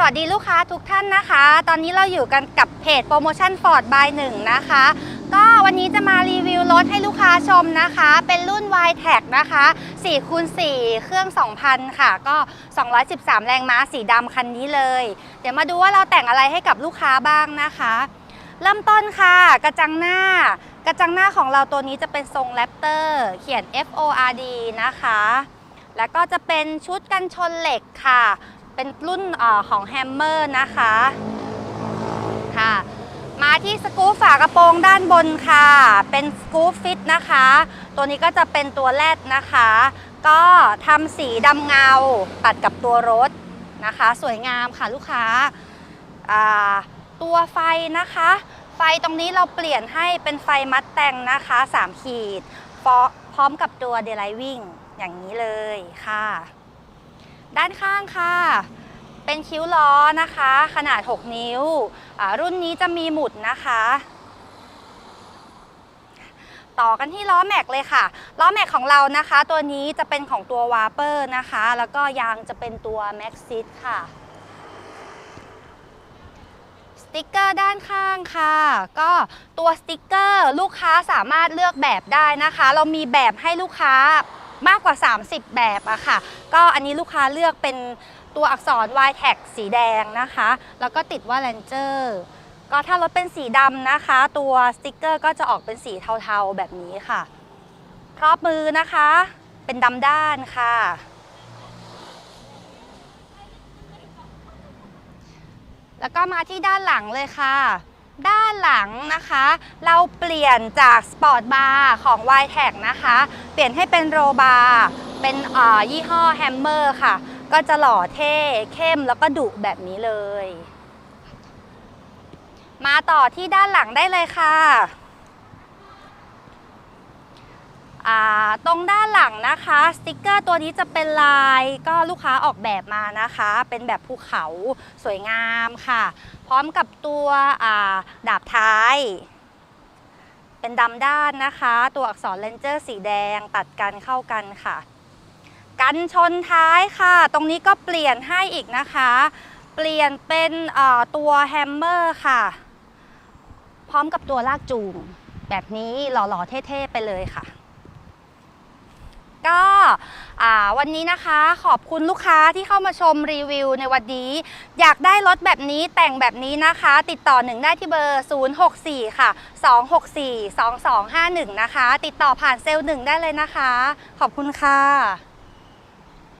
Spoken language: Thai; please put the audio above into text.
สวัสดีลูกค้าทุกท่านนะคะ ตอนนี้เราอยู่กันกับเพจโปรโมชั่น Ford by 1นะคะ ก็วันนี้จะมารีวิวรถให้ลูกค้าชมนะคะ เป็นรุ่น y t e c นะคะ4คูณ4เครื่อง 2,000 ค่ะ ก็ 213 แรงม้าสีดำคันนี้เลย เดี๋ยวมาดูว่าเราแต่งอะไรให้กับลูกค้าบ้างนะคะ เริ่มต้นค่ะ กระจังหน้า กระจังหน้าของเราตัวนี้จะเป็นทรงแรปเตอร์เขียน F O R D นะคะ แล้วก็จะเป็นชุดกันชนเหล็กค่ะ เป็นรุ่นอของแฮมเมอร์นะคะค่ะมาที่สกรูฝากระโปรงด้านบนค่ะ เป็นสกูฟิตนะคะ ตัวนี้ก็จะเป็นตัวแรดนะคะ ก็ทำสีดำเงาตัดกับตัวรถนะคะ สวยงามค่ะลูกค้าตัวไฟนะคะ ไฟตรงนี้เราเปลี่ยนให้เป็นไฟมัดแต่งนะคะ 3 ขีด พร้อพร้อมกับตัวเดลไลวิ่งอย่างนี้เลยค่ะ ด้านข้างค่ะ เป็นคิ้วล้อนะคะ ขนาด 6 นิ้ว รุ่นนี้จะมีหมุดนะคะต่อกันที่ล้อแม็กเลยค่ะ ล้อแม็กของเรานะคะ ตัวนี้จะเป็นของตัววาเปอร์นะคะ แล้วก็ยางจะเป็นตัวแม็กซิสค่ะ สติกเกอร์ด้านข้างค่ะ ก็ตัวสติกเกอร์ลูกค้าสามารถเลือกแบบได้นะคะ เรามีแบบให้ลูกค้า มากกว่า 30 แบบอะค่ะ ก็อันนี้ลูกค้าเลือกเป็นตัวอักษร y t a g สีแดงนะคะ แล้วก็ติดว่า Ranger ก็ถ้ารถเป็นสีดำนะคะ ตัวสติกเกอร์ก็จะออกเป็นสีเทาๆแบบนี้ค่ะ ครอบมือนะคะ เป็นดำด้านค่ะ แล้วก็มาที่ด้านหลังเลยค่ะ ด้านหลังนะคะ เราเปลี่ยนจากสปอร์ตบาร์ของ y t e c นะคะ เปลี่ยนให้เป็นโรบาร์เป็นยี่ห้อแฮมเมอร์ค่ะ ก็จะหล่อเท่เข้มแล้วก็ดุแบบนี้เลย มาต่อที่ด้านหลังได้เลยค่ะ อ่า ตรงด้านหลังนะคะ สติกเกอร์ตัวนี้จะเป็นลายก็ลูกค้าออกแบบมานะคะ เป็นแบบภูเขาสวยงามค่ะ พร้อมกับตัวดาบท้าย เป็นดำด้านนะคะ ตัวอักษรเลนเจอร์สีแดงตัดกันเข้ากันค่ะ กันชนท้ายค่ะ ตรงนี้ก็เปลี่ยนให้อีกนะคะ เปลี่ยนเป็นตัวแฮมเมอร์ค่ะ พร้อมกับตัวลากจูงแบบนี้หล่อๆเท่ๆไปเลยค่ะ ก็วันนี้นะคะขอบคุณลูกค้าที่เข้ามาชมรีวิวในวันนี้ อยากได้รถแบบนี้แต่งแบบนี้นะคะ ติดต่อหนึ่งได้ที่เบอร์ 064 ค่ะ 264 2251 นะคะ ติดต่อผ่านเซลล์หนึ่งได้เลยนะคะ ขอบคุณค่ะ